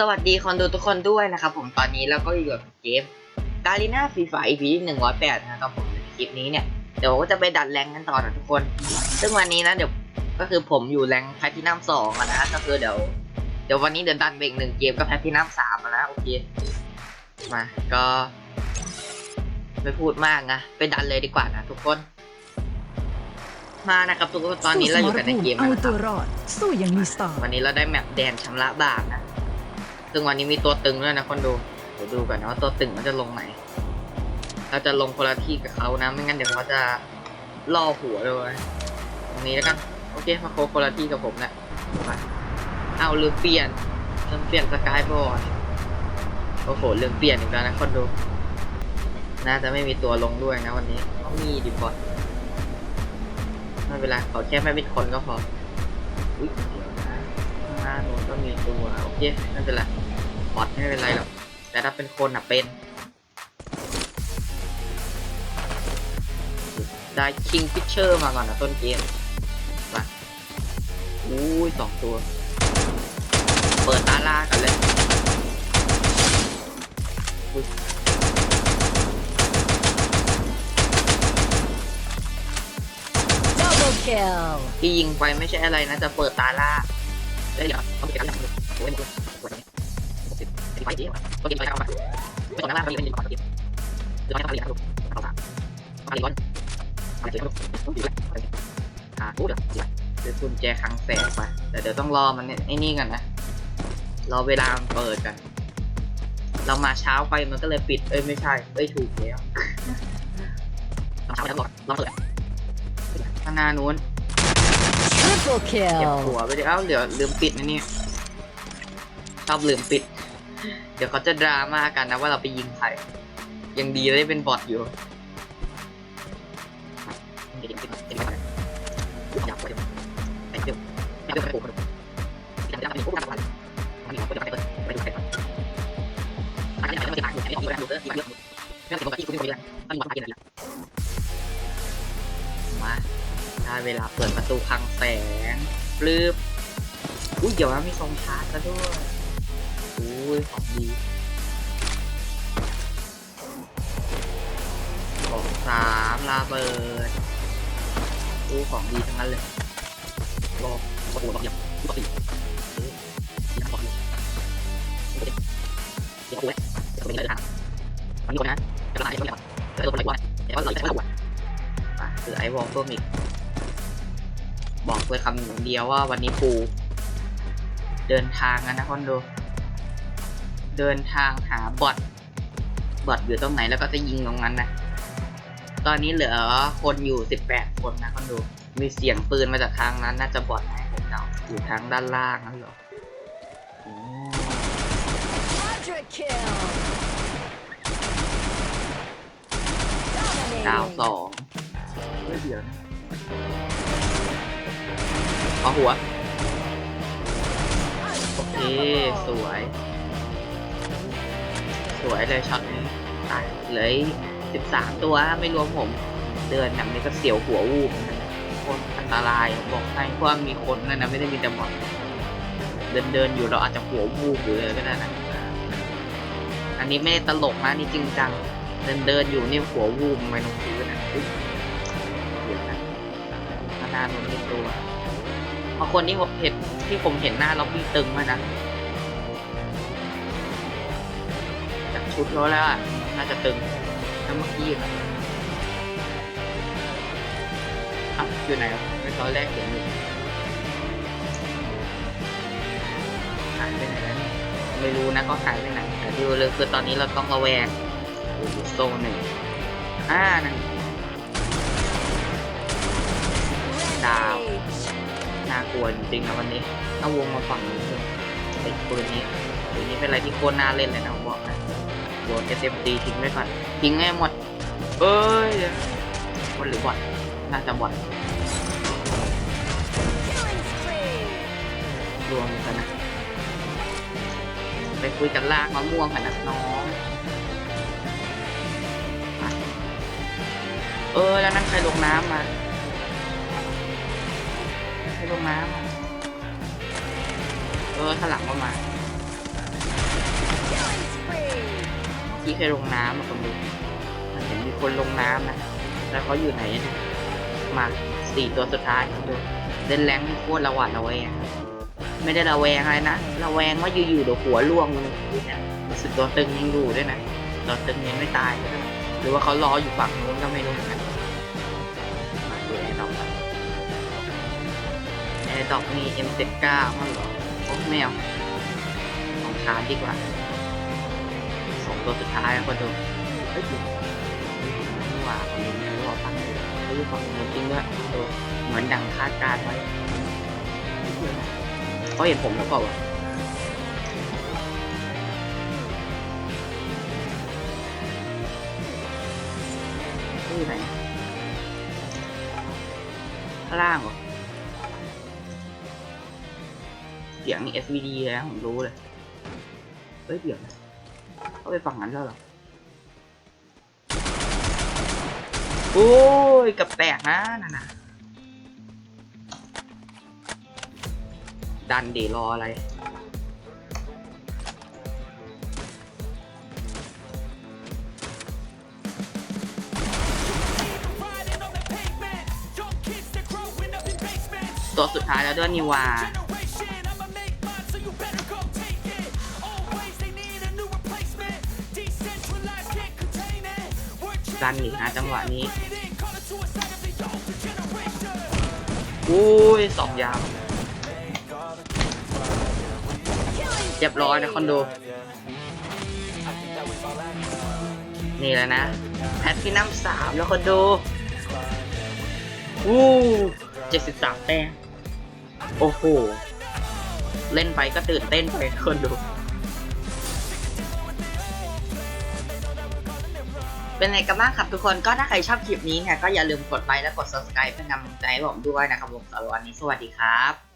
สวัสดีคนดูทุกคนด้วยนะครับผมตอนนี้เราก็อยู่กับเกมกาลิน่าฟรีไฟ EP ที่หนึ่งร้อยแปดนะครับผมในคลิปนี้เนี่ยเดี๋ยวก็จะไปดัดแรงกันต่อนะทุกคน ซึ่งวันนี้นะเดี๋ยวก็คือผมอยู่แรงแพทินัมสองอะนะก็คือเดี๋ยวเดี๋ยววันนี้เดี๋ยวดันไปอีกหนึ่งเกมก็แพทินัมสามนะโอเคมาก็ไม่พูดมากนะไปดันเลยดีกว่านะทุกคน มานะครับทุกคนตอนนี้เราอยู่กันในเกมเอาแล้วนะคตัรับวรอดสู้อย่างมีสไตล์วันนี้เราได้แมปแดนชำระบาปนะ ซึ่งวันนี้มีตัวตึงด้วยนะคนดู เดี๋ยวดูกันนะว่าตัวตึงมันจะลงไหนเราจะลงคนละที่กับเขานะ ไม่งั้นเดี๋ยวเขาจะล่อหัวเลยตรงนี้แล้วกัน โอเคมาโคคนละที่กับผมนะมาเอาลืมเปลี่ยนลืมเปลี่ยนสกายบอร์ดโอ้โหลืมเปลี่ยนอีกแล้วนะคนดู น่าจะไม่มีตัวลงด้วยนะวันนี้ต้องมีดิบอไม่เป็นไรขอแค่ไม่เป็นคนก็พออุ๊ยเดี๋ยว โน้นก็มีตัวโอเคไม่เป็นไรบอดไม่เป็นไรหรอกแต่ถ้าเป็นคนอะเป็น ได้คิงฟิชเชอร์มาก่อนนะต้นเกมมาอุ้ยสองตัว เปิดตาล่ากันเลยอุ๊ยดับเบิลคิลที่ยิงไปไม่ใช่อะไรนะจะเปิดตาล่า ได้เดี๋ยวต้องเก็บกันโอ้ยมันปวดตรงนี้สิบสิบไฟเดียวต้องกินไปเอาไปไม่ต้องล่าก็ยิงก่อนกินเดี๋ยวให้ทำอะไรครับเอาละมาดีก่อนมาดีก่อนอ่าพูดอะเดี๋ยวคุณแจคลังแสกไปแต่เดี๋ยวต้องรอมันเนี่ยไอ้นี่กันนะรอเวลามันเปิดกัน เรามาเช้าไปมันก็เลยปิดเอ้ยไม่ใช่เอ้ยถูกแล้วเราเช้าไปแล้วก่อนเราเปิดข้างหน้านู้น ทริปเปิลคิเก็บลหัวไปดิเอ้าเดี๋ยวลืมปิดนะเนี่ยชอบลืมปิด เดี๋ยวเขาจะดราม่ากันนะว่าเราไปยิงใครยังดีได้เป็นบอทอยู่เดี๋ยวปิดปิดไปก่อนอยากไปเดี๋ยวไปเดี๋ยอยากไปโผล่อยากจะไปโผล่ทางวันวันนี้เราจะไปเปิดไปดูใครก่อนอันนี้มา ไม่ได้ตั้งวันกินอะไรมาเวลาเปิดประตูคลังแสงปลื้บอุ้ยเดี๋ยวนะมีทรงชาร์จซะด้วยอุ้ยของดีของสามลาเบิดอู้ของดีทั้งนั้นเลยรอประตูรออย่างปกติที่ทำต่ออยู่เดี๋ยวกูเว้ยเดี๋ยวกูไปเลยนะมันมีคนนะจะมาไอ้คนเดียวแล้วตัวคนไหนวะเดี๋ยวเราจะไปเอาอะอะคือไอ้วอลเพิ่มอีก บอกเลยคำเดียวว่าวันนี้ปูเดินทางกันนะคนดูเดินทางหาบอทบอทอยู่ตรงไหนแล้วก็จะยิงตรงนั้นนะ ตอนนี้เหลือคนอยู่ 18 คนนะคนดูมีเสียงปืนมาจากทางนั้น น่าจะบอทนะผมเดาอยู่ทางด้านล่างนั่นเหรออืมทริปคิลดาวสองไม่เดี๋ยวนะ เอาหัว โอเค สวย สวยเลยช็อตนี้ตายเหลยสิบสามตัวไม่รวมผม เดินแบบนี้ก็เสียวหัววูบนกันนะโคนอันตรายผมบอกให้เพราะว่ามีคนนั่นนะไม่ได้มีแต่หมอนเดินเดินอยู่เราอาจจะหัววูบอยู่เลยก็ได้นะอันนี้ไม่ได้ตลกนะนี่จริงจัง เดินเดินอยู่นี่หัววูบไปตรงพื้นนะเดี๋ยวนะข้าหน้าโดนเรียกตัว บางคนที่ผมเห็นที่ผมเห็นหน้าล็อบบี้ตึงมากนะจากชุดเขาแล้วอะน่าจะตึงน้ำเมื่อกี้นะอะอยู่ไหนวะไม่ตอนแรกเห็นอยู่หายไปไหนแล้วเนี่ยไม่รู้นะก็หายไปไหนแต่ที่รู้เลยคือตอนนี้เราต้องระแวงโอ้โหโซนหนึ่งอ่านั่นดาว น่ากลัวจริงๆนะวันนี้ถ้าวงมาฝั่งนี้ไอ้ปืนนี้ปืนนี้เป็นอะไรที่โคตรน่าเล่นเลยนะผมบอกนะโยนเต็มตีทิ้งไว้ก่อนทิ้งให้หมด เอ้ยบอลหรือบอลน่าจะบอลรวมกันนะไปคุยกันลากมะม่วงกันนะน้องเออแล้วนั่นใครลงน้ำมา รลงน้ำมาเออถลังก็มากี้เคยลงน้ำมาคนดูมันเห็นมีคนลงน้ำนะ แล้วเขาอยู่ไหนเนี่ยมาสี่ตัวสุดท้ายคนดูเล่นแรงโคตรระหวาดระแวงไม่ได้ระแวงอะไรนะระแวงว่าอยู่ๆเดี๋ยวหัวล่วงเลยนี่ยรู้สึกตัวตึงยังอยู่ด้วยนะตัวตึงยังไม่ตายเลยนะหรือว่าเขารออยู่ฝั่งนู้นก็ไม่รู้เหมือนกัน อร์ดอกมี M79 มั้งเหรอโอ้แมวของชาร์จดีกว่าสองตัวสุดท้ายอะคนดูเฮ้ยไม่ว่าคนดูไม่รู้ว่าฝั่งไหนไม่รู้ฝั่งนู้จริงด้วยคนดูเหมือนดังคาดการไว้เขาเห็นผมแล้วเปล่าวะเขาอยู่ไหนข้างล่างเหรอ สียงนี่ SVD แล้วผมรู้เลย เฮ้ยเดี๋ยวนะเขาไปฝั่งนั้นแล้วหรอ โอ้ยกับแตกนะนั่นน่ะ ดันเดรออะไรตัวสุดท้ายแล้วด้วยนิวา ดันอีกนะจังหวะนี้อุ้ยสองยาวเรียบร้อยนะคอนโด นี่แหละนะ แพทพินัมสามแล้วคอนโดอู้เจ็ดสิบสามแต้มโอ้โห เล่นไปก็ตื่นเต้นไปคนดู เป็นไงกันบ้างครับทุกคนก็ถ้าใครชอบคลิปนี้เนี่ยก็อย่าลืมกดไลค์และกด subscribe เป็นกำลังใจให้ผมด้วยนะครับผมสำหรับวันนี้สวัสดีครับ